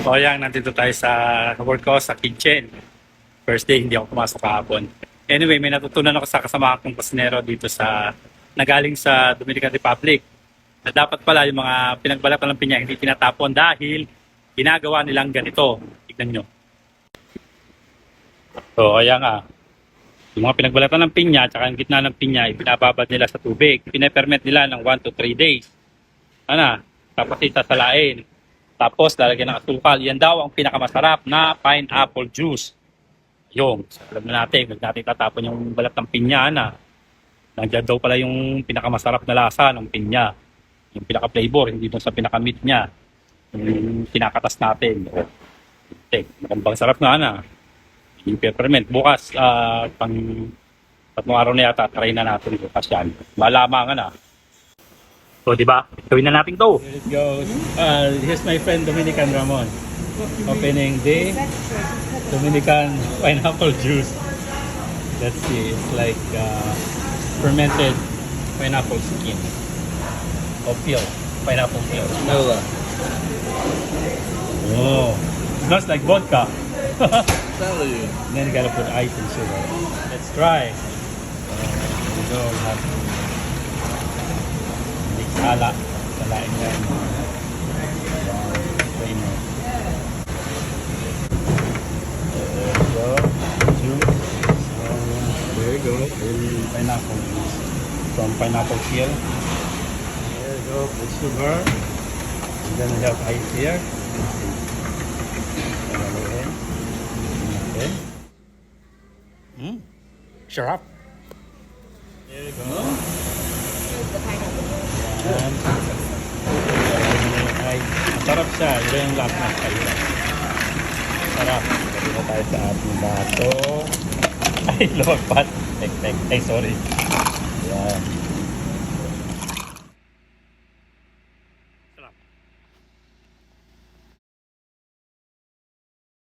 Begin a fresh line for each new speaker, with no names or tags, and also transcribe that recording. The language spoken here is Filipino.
So ayan, nandito tayo sa work ko sa kitchen. First day, hindi ako pumasok kahapon. Anyway, may natutunan ako sa kasama kong kusinero dito sa nagaling sa Dominican Republic. Na dapat pala yung mga pinagbalatan ng pinya hindi tinatapon dahil ginagawa nilang ganito. Tignan nyo. So, ayan nga. Yung mga pinagbalatan ng pinya at ang gitna ng pinya, ipinababad nila sa tubig. Pinepermit nila ng 1 to 3 days. Ano? Tapos itasalain. Tapos lalagyan ng asukal. Yan daw ang pinakamasarap na pineapple juice. Yung, alam na natin, huwag natin tatapon yung balat ng pinya na. Nandiyan daw pala yung pinakamasarap na lasa ng pinya. Yung pinaka-flavor, hindi doon sa pinaka-meat niya. Yung kinakatas natin. O, tek, mukhang sarap na na. Yung peppermint. Bukas, ah, pang tatlong araw na yata, try na natin bukas yan. Malamangan na. So, di ba? Gawin na natin to. Here it goes. Uh, here's my friend Dominican Ramon. Opening the Dominican pineapple juice. Let's see. It's like uh, fermented pineapple skin. O peel. Pineapple peel.
Nola.
Oh. Smells like vodka.
Tell you.
And then you gotta put ice and sugar. Let's try. Uh, we go. We have to mix ala là laing laing. Kain mo. There you go. And pineapple juice from pineapple peel. There you go. With sugar. And then we have ice here. Okay. Mm. Sarap. There you go. Here's the pineapple. Yan. Ay, masarap siya. Ito yung last na kayo. Sarap. Dito tayo sa ating bato. Ay, lumagpat. Tek, tek. Ay, sorry.